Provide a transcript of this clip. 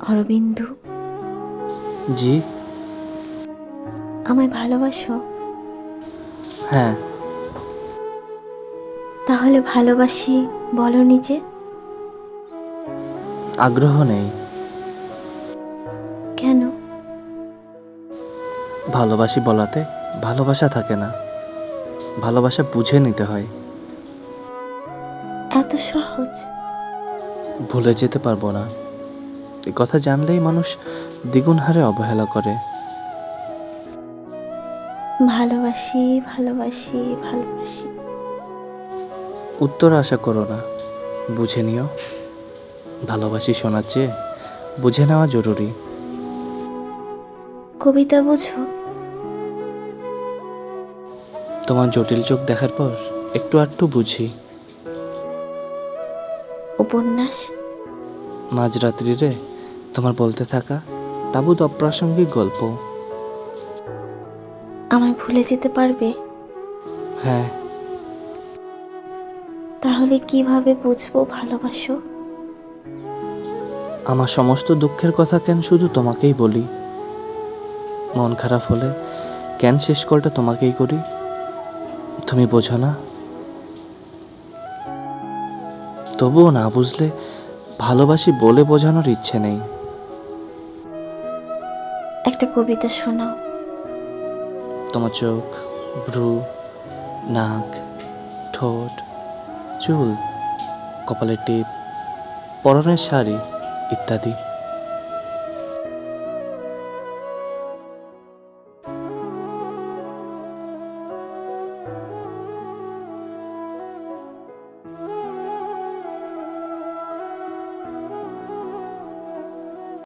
অরবিন্দু জি। আমায় ভালোবাসো? হ্যাঁ। তাহলে ভালোবাসি বলো নিজে আগ্রহ নেই। কেন? ভালোবাসি বলাতে ভালোবাসা থাকে না। ভালোবাসা বুঝে নিতে হয়। এত সহজ। ভুলে যেতে পারব না। কথা জানলেই মানুষ দ্বিগুণ হারে অবহেলা করে। ভালোবাসি ভালোবাসি ভালোবাসি। উত্তর আশা করো না। বুঝে নিও। ভালোবাসি শোনার চেয়ে বুঝে নেওয়া জরুরি। কবিতা বুঝো। তোমার জটিল চোখ দেখার পর একটু আধটু বুঝি। উপন্যাস। মাঝরাত্রিরে তোমার বলতে থাকা তাবুত অপ্রাসঙ্গিক গল্প। আমায় ভুলে যেতে পারবে? হ্যাঁ। তাহলে কীভাবে বুঝব ভালোবাসো? আমার সমস্ত দুঃখের কথা কেন শুধু তোমাকেই বলি? মন খারাপ হলে কেন শেষ কলটা তোমাকেই করি? তুমি বোঝো না। তবুও না বুঝলে ভালোবাসি বলে বোঝানোর ইচ্ছে নেই। একটা কবিতা শোনাও। তোমার চোখ ভ্রু নাক ঠোঁট চুল কপালের টিপ পরনের শাড়ি ইত্যাদি।